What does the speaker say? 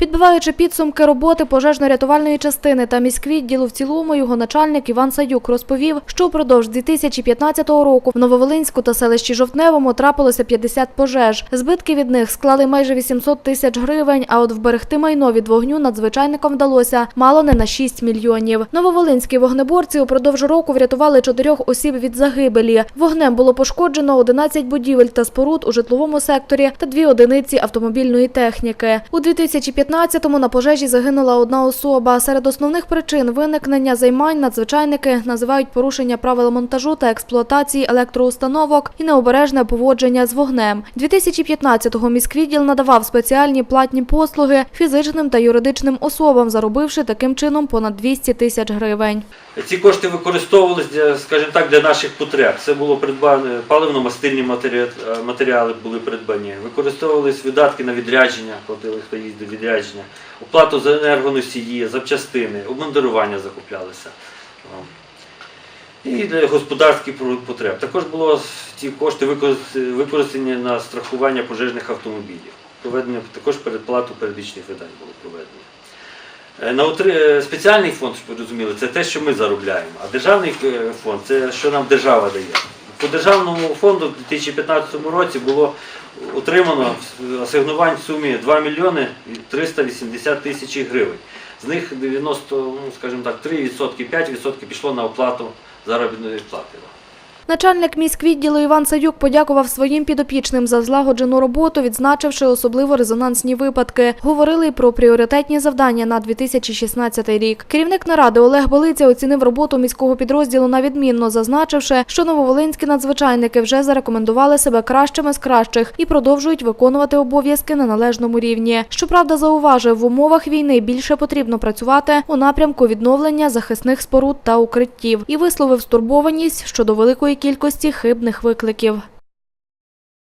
Підбиваючи підсумки роботи пожежно-рятувальної частини та міськвідділу в цілому, його начальник Іван Саюк розповів, що впродовж 2015 року в Нововолинську та селищі Жовтневому трапилося 50 пожеж. Збитки від них склали майже 800 тисяч гривень, а от вберегти майно від вогню надзвичайникам вдалося мало не на 6 мільйонів. Нововолинські вогнеборці упродовж року врятували чотирьох осіб від загибелі. Вогнем було пошкоджено 11 будівель та споруд у житловому секторі та дві одиниці автомобільної техніки. У 2015-му на пожежі загинула одна особа. Серед основних причин виникнення займань надзвичайники називають порушення правил монтажу та експлуатації електроустановок і необережне поводження з вогнем. 2015-го міськвідділ надавав спеціальні платні послуги фізичним та юридичним особам, заробивши таким чином понад 200 тисяч гривень. Ці кошти використовувалися, скажімо так, для наших потреб. Це було придбано паливно-мастильні матеріали були придбані. Використовувались видатки на відрядження, платили хто їздив відрядження, оплату за енергоносії, запчастини, обмундирування закуплялися. І для господарських потреб. Також було ці кошти використані на страхування пожежних автомобілів. Проведення також передплату періодичних видань було проведено. Е, На утри- е, спеціальний фонд, щоб це те, що ми заробляємо. А державний е, фонд це що нам держава дає. По державному фонду в 2015 році було отримано асигнувань в сумі 2 мільйони 380 тисяч гривень. З них 90, ну, скажімо так, 3%, 5% пішло на оплату заробітної плати. Начальник міськвідділу Іван Саюк подякував своїм підопічним за злагоджену роботу, відзначивши особливо резонансні випадки. Говорили й про пріоритетні завдання на 2016 рік. Керівник наради Олег Болиця оцінив роботу міського підрозділу на відмінно, зазначивши, що нововолинські надзвичайники вже зарекомендували себе кращими з кращих і продовжують виконувати обов'язки на належному рівні. Щоправда, зауважив, в умовах війни більше потрібно працювати у напрямку відновлення захисних споруд та укриттів і висловив стурбованість щодо великої кількості хибних викликів.